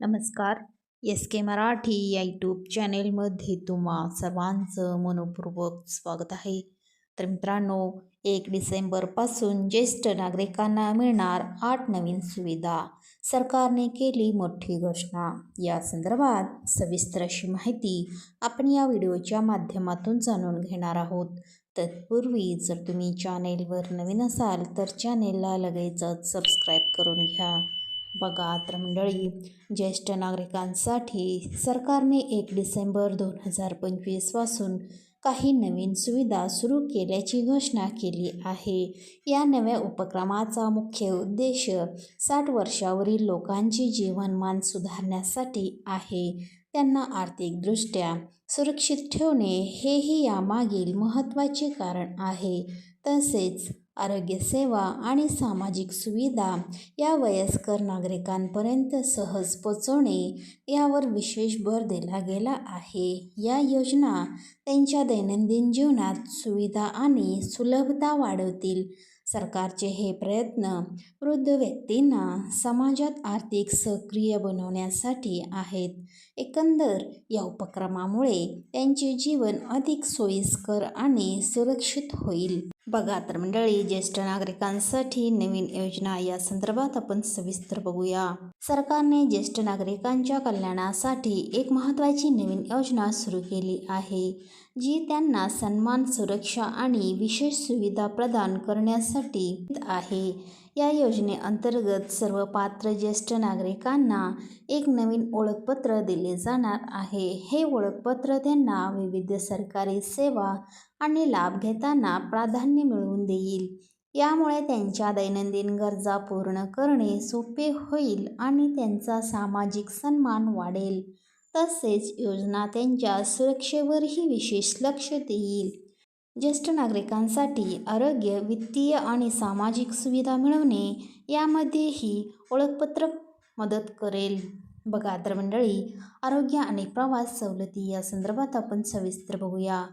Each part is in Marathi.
नमस्कार. एस के मराठी या यूट्यूब चॅनेलमध्ये तुम्हा सर्वांचं मनपूर्वक स्वागत आहे. तर मित्रांनो एक डिसेंबरपासून ज्येष्ठ नागरिकांना मिळणार आठ नवीन सुविधा सरकारने केली मोठी घोषणा. या संदर्भात सविस्तर अशी माहिती आपण या व्हिडिओच्या माध्यमातून जाणून घेणार आहोत. तत्पूर्वी जर तुम्ही चॅनेलवर नवीन असाल तर चॅनेलला लगेचच सबस्क्राईब करून घ्या. बघा मंडळी ज्येष्ठ नागरिकांसाठी सरकारने एक डिसेंबर दोन हजार पंचवीसपासून काही नवीन सुविधा सुरू केल्याची घोषणा केली आहे. या नव्या उपक्रमाचा मुख्य उद्देश साठ वर्षावरील लोकांची जीवनमान सुधारण्यासाठी आहे. त्यांना आर्थिकदृष्ट्या सुरक्षित ठेवणे हेही यामागील महत्त्वाचे कारण आहे. तसेच आरोग्यसेवा आणि सामाजिक सुविधा या वयस्कर नागरिकांपर्यंत सहज पोचवणे यावर विशेष भर दिला गेला आहे. या योजना त्यांच्या दैनंदिन जीवनात सुविधा आणि सुलभता वाढवतील. सरकारचे हे प्रयत्न वृद्ध व्यक्तींना समाजात आर्थिक सक्रिय बनवण्यासाठी आहेत. एकंदर या उपक्रमामुळे त्यांचे जीवन अधिक सोयीस्कर आणि सुरक्षित होईल. बघा तर मंडळी ज्येष्ठ नागरिकांसाठी नवीन योजना या संदर्भात आपण सविस्तर बघूया. सरकारने ज्येष्ठ नागरिकांच्या कल्याणासाठी एक महत्त्वाची नवीन योजना सुरू केली आहे जी त्यांना सन्मान सुरक्षा आणि विशेष सुविधा प्रदान करण्यासाठी आहे. या योजनेअंतर्गत सर्व पात्र ज्येष्ठ नागरिकांना एक नवीन ओळखपत्र दिले जाणार आहे. हे ओळखपत्र त्यांना विविध सरकारी सेवा आणि लाभ घेताना प्राधान्य मिळवून देईल. यामुळे त्यांच्या दैनंदिन गरजा पूर्ण करणे सोपे होईल आणि त्यांचा सामाजिक सन्मान वाढेल. तसेच योजना त्यांच्या सुरक्षेवरही विशेष लक्ष देईल. ज्येष्ठ नागरिकांसाठी आरोग्य वित्तीय आणि सामाजिक सुविधा मिळवणे यामध्येही ओळखपत्र मदत करेल. बघा तर मंडळी आरोग्य आणि प्रवास सवलती या संदर्भात आपण सविस्तर बघूया.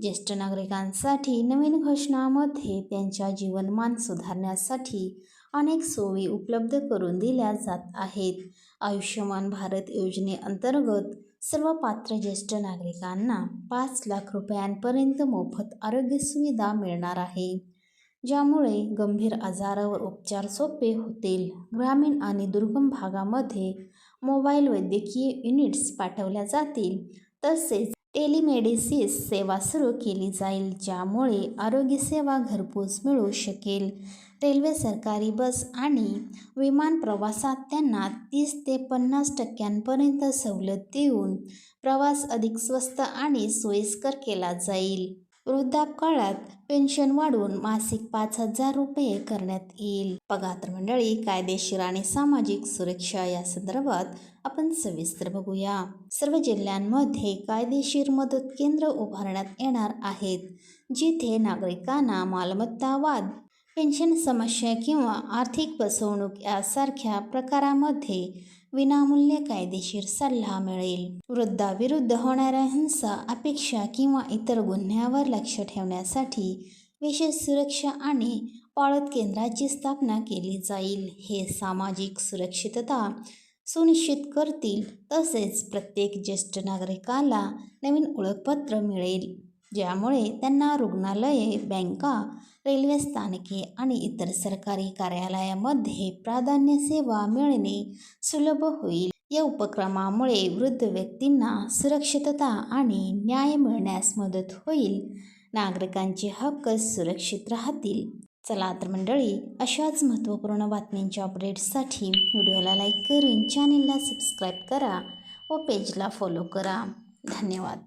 ज्येष्ठ नागरिकांसाठी नवीन घोषणामध्ये त्यांच्या जीवनमान सुधारण्यासाठी अनेक सोयी उपलब्ध करून दिल्या जात आहेत. आयुष्यमान भारत योजनेअंतर्गत सर्व पात्र ज्येष्ठ नागरिकांना पाच लाख रुपयांपर्यंत मोफत आरोग्य सुविधा मिळणार आहे. ज्यामुळे गंभीर आजारावर उपचार सोपे होतील. ग्रामीण आणि दुर्गम भागामध्ये मोबाईल वैद्यकीय युनिट्स पाठवल्या जातील. तसेच टेलिमेडिसिस सेवा सुरू केली जाईल ज्यामुळे आरोग्यसेवा घरपोच मिळू शकेल. रेल्वे सरकारी बस आणि विमान प्रवासात त्यांना तीस ते पन्नास टक्क्यांपर्यंत सवलत देऊन प्रवास अधिक स्वस्त आणि सोयीस्कर केला जाईल. वृद्धापकाळात पेन्शन वाढवून मासिक पाच हजार रुपये करण्यात येईल. पगार मंडळी कायदेशीर आणि सामाजिक सुरक्षा या संदर्भात आपण सविस्तर बघूया. सर्व जिल्ह्यांमध्ये कायदेशीर मदत केंद्र उभारण्यात येणार आहेत जिथे नागरिकांना मालमत्ता वाद पेन्शन समस्या किंवा आर्थिक फसवणूक यासारख्या प्रकारामध्ये विनामूल्य कायदेशीर सल्ला मिळेल. वृद्धाविरुद्ध होणाऱ्या हिंसा अपेक्षा किंवा इतर गुन्ह्यावर लक्ष ठेवण्यासाठी विशेष सुरक्षा आणि पाळत केंद्राची स्थापना केली जाईल. हे सामाजिक सुरक्षितता सुनिश्चित करतील तसेच प्रत्येक ज्येष्ठ नागरिकाला नवीन ओळखपत्र मिळेल. ज्यामुळे त्यांना रुग्णालये बँका रेल्वे स्थानके आणि इतर सरकारी कार्यालयामध्ये प्राधान्य सेवा मिळणे सुलभ होईल. या उपक्रमामुळे वृद्ध व्यक्तींना सुरक्षितता आणि न्याय मिळण्यास मदत होईल. नागरिकांचे हक्क सुरक्षित राहतील. चला तर मंडळी अशाच महत्त्वपूर्ण बातमींच्या अपडेट्ससाठी व्हिडिओला लाईक करून चॅनेलला सबस्क्राईब करा व पेजला फॉलो करा. धन्यवाद.